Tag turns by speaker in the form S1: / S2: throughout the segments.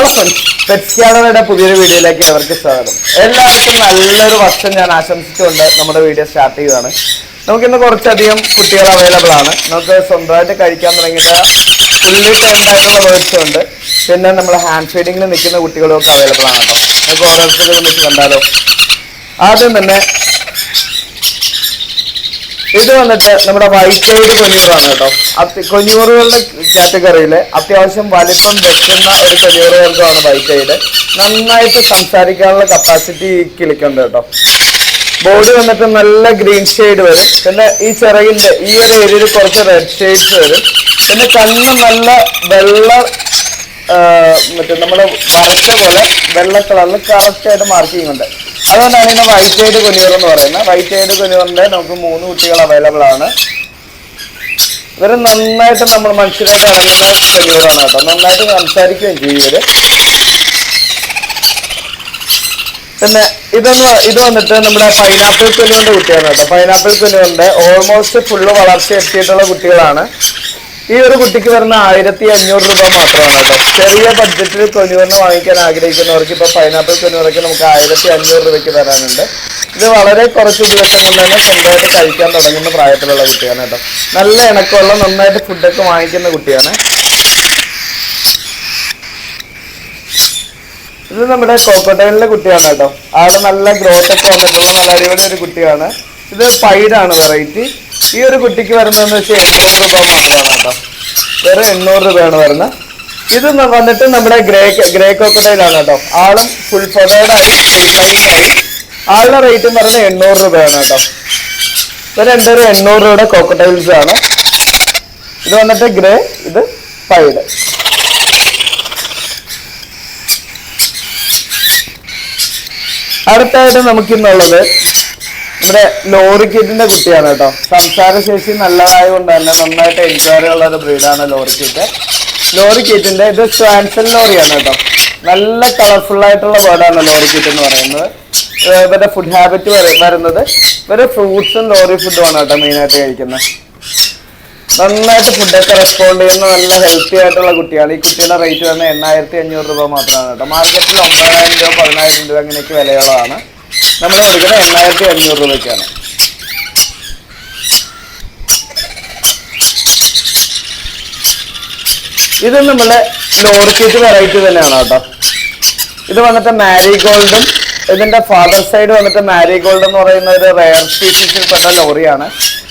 S1: Hello പുതിയൊരു വീഡിയോയിലേക്ക് അവർക്ക് സ്വാഗതം. എല്ലാവർക്കും നല്ലൊരു വർഷം ഞാൻ ആശംസിച്ചുകൊണ്ട് നമ്മുടെ വീഡിയോ സ്റ്റാർട്ട് ചെയ്യുകയാണ് നമുക്കിന്ന് കുറച്ചധികം കുട്ടികൾ അവൈലബിൾ ആണ്. നമുക്ക് സ്വന്തമായിട്ട് കഴിക്കാൻ തുടങ്ങിയിട്ട് ഫുള്ളി ട്രെൻഡ് ആയിട്ടുള്ള ഉണ്ട് പിന്നെ നമ്മൾ ഹാൻഡ് ഫീഡിങ്ങിൽ നിൽക്കുന്ന കുട്ടികളും ഒക്കെ അവൈലബിൾ ആണ് കേട്ടോ. നമുക്ക് ഓരോരുത്തരും ഒന്നിച്ച് കണ്ടാലോ ആദ്യം തന്നെ ഇത് വന്നിട്ട് നമ്മുടെ വൈറ്റ് സൈഡ് കൊഞ്ഞൂറാണ് കേട്ടോ. കൊഞ്ഞൂറുകളുടെ കാറ്റഗറിയിൽ അത്യാവശ്യം വലിപ്പം വെക്കുന്ന ഒരു കൊഞ്ഞൂറ് വർഗമാണ് വൈറ്റ് സൈഡ് നന്നായിട്ട് സംസാരിക്കാനുള്ള കപ്പാസിറ്റി കിളിക്കുന്നുണ്ട് കേട്ടോ. ബോഡി വന്നിട്ട് നല്ല ഗ്രീൻ ഷെയ്ഡ് വരും. പിന്നെ ഈ ചിറകിന്റെ ഈ ഒരു ഏരിയയിൽ കുറച്ച് റെഡ് ഷെയ്ഡ്സ് വരും. പിന്നെ കണ്ണ് നല്ല വെള്ള മറ്റേ നമ്മുടെ വരച്ച പോലെ വെള്ള കളറിൽ കറക്റ്റ് ആയിട്ട് മാർക്കിംഗ് ഉണ്ട്. അതുകൊണ്ടാണ് ഇതിന് വൈറ്റ് സൈഡ് കുഞ്ഞുകൾ എന്ന് പറയുന്നത്. വൈറ്റ് ഐഡ് കൊനിയൂറിന്റെ നമുക്ക് മൂന്ന് കുട്ടികൾ അവൈലബിൾ ആണ്. ഇവർ നന്നായിട്ട് നമ്മൾ മനുഷ്യരായിട്ട് ഇണങ്ങുന്ന കൊനിയൂറാണ് കേട്ടോ. നന്നായിട്ട് സംസാരിക്കുകയും ചെയ്യും പിന്നെ ഇതൊന്ന് ഇത് വന്നിട്ട് നമ്മുടെ പൈനാപ്പിൾ കൊല്ലുവിന്റെ കുട്ടിയാണ് കേട്ടോ. പൈനാപ്പിൾ കൊല്ലുവിന്റെ ഓൾമോസ്റ്റ് ഫുള്ള് വളർച്ച എത്തിയിട്ടുള്ള കുട്ടികളാണ്. ഈ ഒരു കുട്ടിക്ക് വരുന്ന ആയിരത്തി അഞ്ഞൂറ് രൂപ മാത്രമാണ് കേട്ടോ. ചെറിയ ബഡ്ജറ്റിൽ കൊനുവെന്ന് വാങ്ങിക്കാൻ ആഗ്രഹിക്കുന്നവർക്ക് ഇപ്പൊ പൈനാപ്പിൾ കൊനുവറൊക്കെ നമുക്ക് ആയിരത്തി അഞ്ഞൂറ് രൂപയ്ക്ക് തരാനുണ്ട്. ഇത് വളരെ കുറച്ച് ദിവസം കൊണ്ട് തന്നെ സ്വന്തമായിട്ട് കഴിക്കാൻ തുടങ്ങുന്ന പ്രായത്തിലുള്ള കുട്ടിയാണ് കേട്ടോ. നല്ല ഇണക്കമുള്ള നന്നായിട്ട് ഫുഡൊക്കെ വാങ്ങിക്കുന്ന കുട്ടിയാണ്. ഇത് നമ്മുടെ കോക്കോട്ടൈലിലെ കുട്ടിയാണ് കേട്ടോ. അവിടെ നല്ല ഗ്രോത്തൊക്കെ വന്നിട്ടുള്ള നല്ല അടിപൊളി ഒരു കുട്ടിയാണ്. ഇത് പൈഡാണ് വെറൈറ്റി ഈ ഒരു കുട്ടിക്ക് വരുന്നതെന്ന് വെച്ചാൽ എണ്ണൂറ് രൂപ മാത്രമാണ് കേട്ടോ. വെറും എണ്ണൂറ് രൂപയാണ് വരുന്നത് ഇത് വന്നിട്ട് നമ്മുടെ ഗ്രേ ഗ്രേ കോക്കടയിലാണ് കേട്ടോ. ആളും ഫുൾ ഫുൾ ഷൈനിങ് ആളുടെ റേറ്റ് എന്ന് പറയുന്നത് എണ്ണൂറ് രൂപയാണ് കേട്ടോ. ഇത് രണ്ടൊരു എണ്ണൂറ് രൂപയുടെ കോക്കടൈൽസ് ആണ്. ഇത് വന്നിട്ട് ഗ്രേ ഇത് പൈഡ്. അടുത്തായിട്ട് നമുക്കിന്നുള്ളത് നമ്മുടെ ലോറി കിറ്റിന്റെ കുട്ടിയാണ് കേട്ടോ. സംസാരശേഷി നല്ലതായതുകൊണ്ട് തന്നെ നന്നായിട്ട് എൻക്വയറി ഉള്ള ഒരു ബ്രീഡാണ് ലോറി കിറ്റ് ലോറി കിറ്റിന്റെ ഇത് സ്വാൻസൽ ലോറിയാണ് കേട്ടോ. നല്ല കളർഫുൾ ആയിട്ടുള്ള ബേർഡാണ് ലോറി കിറ്റ് എന്ന് പറയുന്നത്. ഇവരുടെ ഫുഡ് ഹാബിറ്റ് വരുന്നത് ഇവർ ഫ്രൂട്ട്സും ലോറി ഫുഡും ആണ് കേട്ടോ മെയിനായിട്ട് കഴിക്കുന്നത്. നന്നായിട്ട് ഫുഡൊക്കെ റെസ്പോണ്ട് ചെയ്യുന്ന നല്ല ഹെൽത്തി ആയിട്ടുള്ള കുട്ടിയാണ്. ഈ കുട്ടിയുടെ റേറ്റ് വരുന്നത് എണ്ണായിരത്തി അഞ്ഞൂറ് രൂപ മാത്രമാണ് കേട്ടോ. മാർക്കറ്റിൽ ഒമ്പതിനായിരം രൂപ പതിനായിരം രൂപ അങ്ങനെയൊക്കെ വിലയുള്ളതാണ്. നമ്മൾ കൊടുക്കുന്നത് എണ്ണായിരത്തി അഞ്ഞൂറ് രൂപയ്ക്കാണ്. ഇത് നമ്മുടെ ലോറിക്കേറ്റ് വെറൈറ്റി തന്നെയാണ് കേട്ടോ. ഇത് വന്നിട്ട് മാരിഗോൾഡും ഇതിന്റെ ഫാദർ സൈഡ് വന്നിട്ട് മാരിഗോൾഡ് എന്ന് പറയുന്ന ഒരു റെയർ സ്പീഷീസിൽപ്പെട്ട ലോറിയാണ്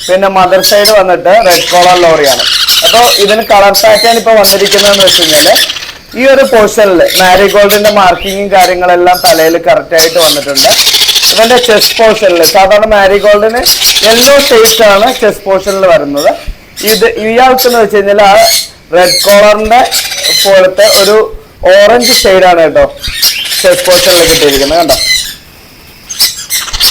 S1: പിന്നെ മദർ സൈഡ് വന്നിട്ട് റെഡ് കോളർ ലോറിയാണ് അപ്പോൾ ഇതിന് കളർ പാറ്റേൺ ഇപ്പൊ വന്നിരിക്കുന്നതെന്ന് വെച്ച് കഴിഞ്ഞാൽ ഈ ഒരു പോർഷനിൽ മാരിഗോൾഡിന്റെ മാർക്കിങ്ങും കാര്യങ്ങളെല്ലാം തലയിൽ കറക്റ്റ് ആയിട്ട് വന്നിട്ടുണ്ട്. ഇവന്റെ ചെസ്റ്റ് പോർഷനിൽ സാധാരണ മാരിഗോൾഡിന് യെല്ലോ ഷെയ്ഡ് ആണ് ചെസ്റ്റ് പോർഷനിൽ വരുന്നത്. ഇത് ഇയാൾക്ക് എന്ന് വെച്ച് കഴിഞ്ഞാൽ ആ റെഡ് കോളറിന്റെ പോലത്തെ ഒരു ഓറഞ്ച് ഷെയ്ഡാണ് കേട്ടോ ചെസ്റ്റ് പോർഷനിൽ കിട്ടിയിരിക്കുന്നത് കണ്ടോ?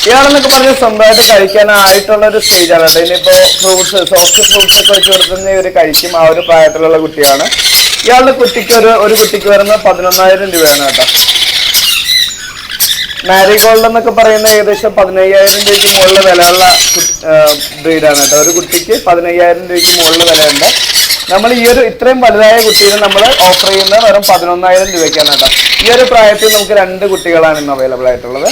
S1: ഇയാളെന്നൊക്കെ പറഞ്ഞ് സ്വന്തമായിട്ട് കഴിക്കാനായിട്ടുള്ള ഒരു സ്റ്റേജ് ആണ് കേട്ടോ. ഇനിയിപ്പോ ഫ്രൂട്ട്സ് സോഫ്റ്റ് ഫ്രൂട്ട്സ് ഒക്കെ വെച്ച് കൊടുക്കുന്ന ഒരു കഴിക്കും ആ ഒരു പ്രായത്തിലുള്ള കുട്ടിയാണ് ഇയാളുടെ കുട്ടിക്ക് ഒരു ഒരു കുട്ടിക്ക് വരുന്ന പതിനൊന്നായിരം രൂപയാണ് കേട്ടോ. മാരിഗോൾഡ് എന്നൊക്കെ പറയുന്ന ഏകദേശം പതിനയ്യായിരം രൂപയ്ക്ക് മുകളിൽ വിലയുള്ള ബ്രീഡാണ് കേട്ടോ. ഒരു കുട്ടിക്ക് പതിനയ്യായിരം രൂപയ്ക്ക് മുകളിൽ വിലയുണ്ട്. നമ്മൾ ഈ ഒരു ഇത്രയും വലുതായ കുട്ടീനെ നമ്മൾ ഓഫർ ചെയ്യുന്നത് വെറും പതിനൊന്നായിരം രൂപയ്ക്കാണ് കേട്ടോ. ഈ ഒരു പ്രായത്തിൽ നമുക്ക് രണ്ട് കുട്ടികളാണ് ഇന്ന് അവൈലബിൾ ആയിട്ടുള്ളത്.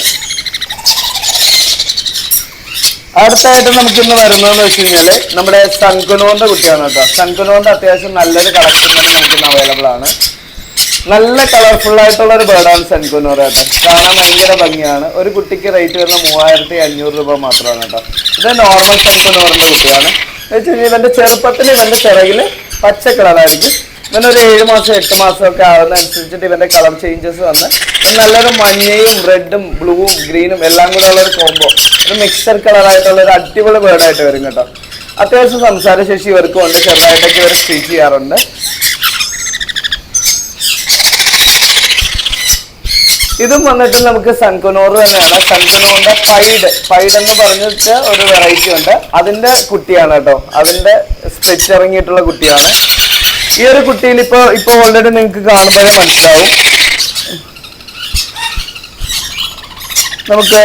S1: അടുത്തായിട്ട് നമുക്ക് ഇന്ന് വരുന്നതെന്ന് വെച്ച് കഴിഞ്ഞാൽ നമ്മുടെ സൺകുനോന്റെ കുട്ടിയാണ് കേട്ടോ. സൺകുനോന്റെ അത്യാവശ്യം നല്ലൊരു കളക്ഷൻ തന്നെ നമുക്ക് ഇന്ന് അവൈലബിൾ ആണ്. നല്ല കളർഫുൾ ആയിട്ടുള്ള ഒരു ബേർഡാണ് സെൻകുന്ന് പറയുന്നത് കാണാൻ ഭയങ്കര ഭംഗിയാണ്. ഒരു കുട്ടിക്ക് റേറ്റ് വരുന്ന മൂവായിരത്തി അഞ്ഞൂറ് രൂപ മാത്രമാണ് കേട്ടോ. ഇത് നോർമൽ സൺകുനോറിന്റെ കുട്ടിയാണ്. എന്ന് വെച്ച് കഴിഞ്ഞാൽ ഇവന്റെ ചെറുപ്പത്തിൽ ഇവന്റെ ചിറകിൽ പച്ച കളറായിരിക്കും ഇവനൊരു ഏഴ് മാസം എട്ട് ഒക്കെ ആവുന്ന അനുസരിച്ചിട്ട് ഇവന്റെ കളർ ചേഞ്ചസ് വന്ന് നല്ലൊരു മഞ്ഞയും റെഡും ബ്ലൂവും ഗ്രീനും എല്ലാം കൂടെ ഉള്ള ഒരു കോംബോ ഒരു മിക്സർ കളറായിട്ടുള്ള ഒരു അടിപൊളി ബേർഡായിട്ട് വരും കേട്ടോ. അത്യാവശ്യം സംസാരശേഷി ഇവർക്ക് ഉണ്ട്. ചെറുതായിട്ടൊക്കെ ഇവർ സ്റ്റിച്ച് ചെയ്യാറുണ്ട്. ഇതും വന്നിട്ട് നമുക്ക് സൺകുനോർ തന്നെയാണ് സൺകുനോറിന്റെ പൈഡ് പൈഡ് എന്ന് പറഞ്ഞിട്ട് ഒരു വെറൈറ്റി ഉണ്ട്. അതിന്റെ കുട്ടിയാണ് കേട്ടോ. അതിന്റെ സ്ട്രെച്ച് ഇറങ്ങിയിട്ടുള്ള കുട്ടിയാണ്. ഈ ഒരു കുട്ടിയിൽ ഇപ്പൊ ഇപ്പൊ ഓൾറെഡി നിങ്ങൾക്ക് കാണുമ്പോഴേ മനസ്സിലാവും. നമുക്ക്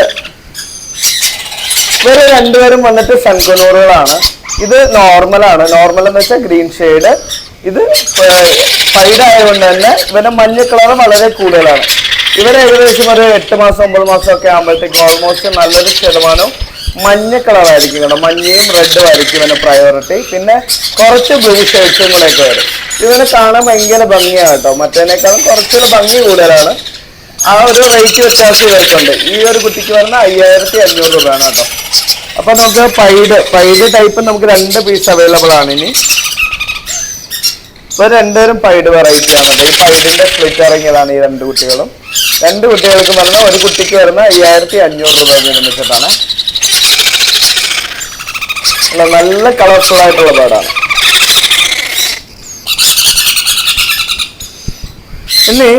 S1: ഇവർ രണ്ടുപേരും വന്നിട്ട് സൺകുനോറുകളാണ്. ഇത് നോർമലാണ് നോർമൽ എന്ന് വെച്ചാൽ ഗ്രീൻ ഷെയ്ഡ് ഇത് ഫൈഡ് ആയതുകൊണ്ട് തന്നെ ഇവന്റെ മഞ്ഞ കളർ വളരെ കൂടുതലാണ്. ഇവർ ഏകദേശം ഒരു എട്ട് മാസം ഒമ്പത് മാസം ഒക്കെ ആകുമ്പോഴത്തേക്ക് ഓൾമോസ്റ്റ് നല്ലൊരു ശതമാനം മഞ്ഞ കളറായിരിക്കും കേട്ടോ. മഞ്ഞയും റെഡും ആയിരിക്കും ഇവന് പ്രയോറിറ്റി പിന്നെ കുറച്ച് ബ്ലൂ ഷേഡ്സും കൂടെയൊക്കെ വരും. ഇവനെ കാണാൻ ഭയങ്കര ഭംഗിയാണ് കേട്ടോ. മറ്റേനേക്കാളും കുറച്ചുകൂടെ ഭംഗി കൂടുതലാണ്. ആ ഒരു റേറ്റ് വ്യത്യാസം ഇവർക്കുണ്ട് ഈ ഒരു കുട്ടിക്ക് വരുന്ന അയ്യായിരത്തി അഞ്ഞൂറ് രൂപയാണ് കേട്ടോ. അപ്പൊ നമുക്ക് പൈഡ് പൈഡ് ടൈപ്പ് നമുക്ക് രണ്ട് പീസ് അവൈലബിൾ ആണ് ഇനി. ഇപ്പൊ രണ്ടുപേരും പൈഡ് വെറൈറ്റി ആണ്. ഈ പൈഡിന്റെ സ്പ്ലിറ്റ് ഇറങ്ങിയതാണ് ഈ രണ്ട് കുട്ടികളും. രണ്ട് കുട്ടികൾക്ക് വരുന്ന ഒരു കുട്ടിക്ക് വരുന്ന അയ്യായിരത്തി അഞ്ഞൂറ് രൂപയ്ക്ക് നിർമ്മിച്ചിട്ടാണ് നല്ല കളർഫുൾ ആയിട്ടുള്ള ബേഡാണ് ഇനി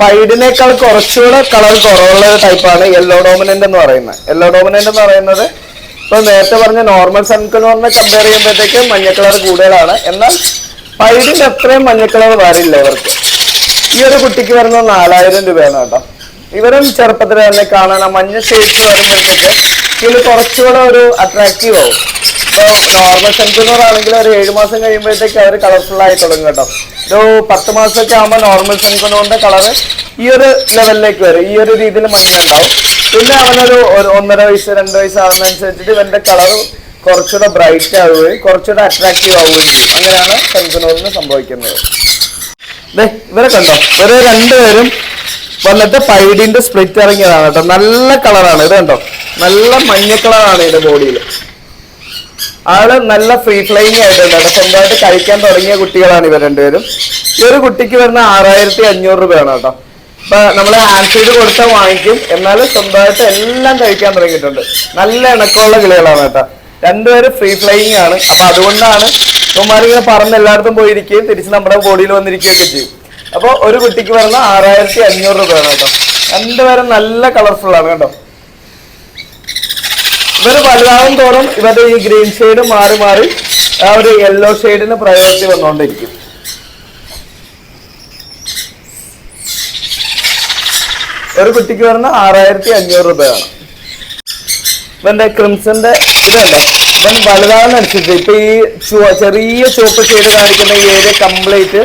S1: പൈഡിനേക്കാൾ കുറച്ചുകൂടെ കളർ കുറവുള്ള ടൈപ്പാണ് യെല്ലോ ഡോമിനന്റ് എന്ന് പറയുന്നത്. യെല്ലോ ഡോമിനന്റ് എന്ന് പറയുന്നത് ഇപ്പൊ നേരത്തെ പറഞ്ഞ നോർമൽ സൺക്ക് എന്ന് പറഞ്ഞാൽ കമ്പയർ ചെയ്യുമ്പോഴത്തേക്ക് മഞ്ഞ കളർ കൂടുതലാണ്. എന്നാൽ പൈഡിന് അത്രയും മഞ്ഞ കളർ വരില്ല ഇവർക്ക്. ഈ ഒരു കുട്ടിക്ക് വരുന്ന നാലായിരം രൂപയാണ് കേട്ടോ. ഇവരും ചെറുപ്പത്തിൽ തന്നെ കാണാൻ മഞ്ഞ ഷെയ്ഡ്സ് വരുമ്പോഴത്തേക്ക് ഇതിൽ കുറച്ചുകൂടെ ഒരു അട്രാക്റ്റീവ് ആവും. ഇപ്പോൾ നോർമൽ സെൻകുനൂർ ആണെങ്കിൽ ഒരു ഏഴ് മാസം കഴിയുമ്പോഴത്തേക്ക് അവർ കളർഫുൾ ആയി തുടങ്ങും കേട്ടോ. ഒരു പത്ത് മാസമൊക്കെ ആകുമ്പോൾ നോർമൽ സെൻകുനൂറിന്റെ കളർ ഈ ഒരു ലെവലിലേക്ക് വരും. ഈ ഒരു രീതിയിൽ മഞ്ഞ ഉണ്ടാവും പിന്നെ അവനൊരു ഒന്നര വയസ്സ് രണ്ട് വയസ്സ് ആകുന്നതനുസരിച്ചിട്ട് ഇവന്റെ കളർ കുറച്ചുകൂടെ ബ്രൈറ്റ് ആവുകയും കുറച്ചുകൂടെ അട്രാക്റ്റീവ് ആവുകയും ചെയ്യും. അങ്ങനെയാണ് സെൻകുനൂറിന് സംഭവിക്കുന്നത്. ദേ, ഇവരെ കണ്ടോ? ഇവരെ രണ്ടുപേരും വന്നിട്ട് പൈഡിന്റെ സ്പ്ലിറ്റ് ഇറങ്ങിയതാണ് കേട്ടോ. നല്ല കളറാണ് ഇത് കണ്ടോ? നല്ല മഞ്ഞ കളറാണ് ഇതിന്റെ ബോഡിയിൽ ആൾ നല്ല ഫ്രീ ഫ്ലൈങ് ആയിട്ടുണ്ട് സ്വന്തമായിട്ട് കഴിക്കാൻ തുടങ്ങിയ കുട്ടികളാണ് ഇവർ രണ്ടുപേരും. ഈ ഒരു കുട്ടിക്ക് വരുന്ന ആറായിരത്തി അഞ്ഞൂറ് രൂപയാണ് കേട്ടോ. ഇപ്പൊ നമ്മൾ ഹാൻഡ് ഫീഡ് കൊടുത്താൽ വാങ്ങിക്കും. എന്നാലും സ്വന്തമായിട്ട് എല്ലാം കഴിക്കാൻ തുടങ്ങിയിട്ടുണ്ട്. നല്ല ഇണക്കമുള്ള കിളികളാണ് കേട്ടോ. രണ്ടുപേരും ഫ്രീ ഫ്ലൈയിങ് ആണ്. അപ്പൊ അതുകൊണ്ടാണ് ഇവന്മാരിങ്ങനെ പറന്ന് എല്ലായിടത്തും പോയിരിക്കുകയും തിരിച്ച് നമ്മുടെ ബോഡിയിൽ വന്നിരിക്കുകയൊക്കെ ചെയ്യും. അപ്പോൾ ഒരു കുട്ടിക്ക് വരുന്ന ആറായിരത്തി അഞ്ഞൂറ് രൂപയാണ് കേട്ടോ. രണ്ടുപേരും നല്ല കളർഫുൾ ആണ് കേട്ടോ. ഇവർ വലുതാവും തോറും ഇവരുടെ ഈ ഗ്രീൻ ഷെയ്ഡ് മാറി മാറി ആ ഒരു യെല്ലോ ഷെയ്ഡിന് പ്രയോറിറ്റി വന്നുകൊണ്ടിരിക്കും ഒരു കുട്ടിക്ക് വരുന്ന ആറായിരത്തി അഞ്ഞൂറ് രൂപയാണ്. ഇവന്റെ ക്രിംസന്റെ ഇതുണ്ടോ ഇവൻ വലുതാവുന്നതനുസരിച്ച് ഇപ്പൊ ഈ ചെറിയ ചുവപ്പ് ഷെയ്ഡ് കാണിക്കുന്ന ഏരിയ കംപ്ലീറ്റ്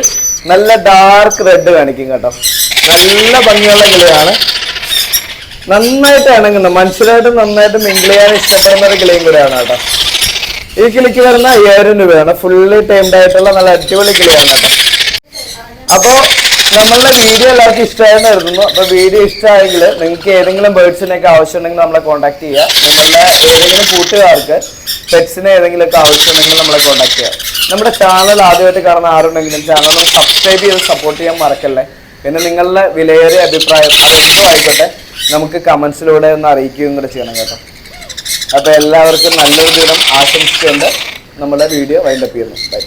S1: നല്ല ഡാർക്ക് റെഡ് കാണിക്കും കേട്ടോ. നല്ല ഭംഗിയുള്ള കിളിയാണ് നന്നായിട്ട് ഇണങ്ങുന്നു. മനുഷ്യരായിട്ട് നന്നായിട്ട് മിങ്കിൾ ചെയ്യാൻ ഇഷ്ടപ്പെടുന്ന ഒരു കിളിയും കൂടെയാണ് കേട്ടോ. ഈ കിളിക്ക് വരുന്ന അയ്യായിരം രൂപയാണ്. ഫുള്ളി ടൈംഡ് ആയിട്ടുള്ള നല്ല അടിപൊളി കിളിയാണ് കേട്ടോ. അപ്പോ നമ്മളുടെ വീഡിയോ എല്ലാവർക്കും ഇഷ്ടമായെന്ന് കരുതുന്നു വീഡിയോ ഇഷ്ടമായെങ്കിൽ നിങ്ങൾക്ക് ഏതെങ്കിലും ബേർഡ്സിനൊക്കെ ആവശ്യമുണ്ടെങ്കിൽ നമ്മളെ കോൺടാക്ട് ചെയ്യുക. നിങ്ങളുടെ ഏതെങ്കിലും കൂട്ടുകാർക്ക് പെറ്റ്സിനെ ഏതെങ്കിലും ഒക്കെ ആവശ്യമുണ്ടെങ്കിൽ നമ്മളെ കോൺടാക്ട് ചെയ്യുക. നമ്മുടെ ചാനൽ ആദ്യമായിട്ട് കാണുന്ന ആരുണ്ടെങ്കിലും ചാനൽ ഒന്ന് സബ്സ്ക്രൈബ് ചെയ്ത് സപ്പോർട്ട് ചെയ്യാൻ മറക്കല്ലേ? പിന്നെ നിങ്ങളുടെ വിലയേറിയ അഭിപ്രായം ആയിക്കോട്ടെ. നമുക്ക് കമൻസിലൂടെ ഒന്ന് അറിയിക്കുകയും കൂടെ ചെയ്യണം കേട്ടോ. അപ്പൊ എല്ലാവർക്കും നല്ലൊരു ദിനം ആശംസിച്ചുകൊണ്ട് നമ്മുടെ വീഡിയോ വൈൻഡപ്പ് ചെയ്യുന്നു. ബൈ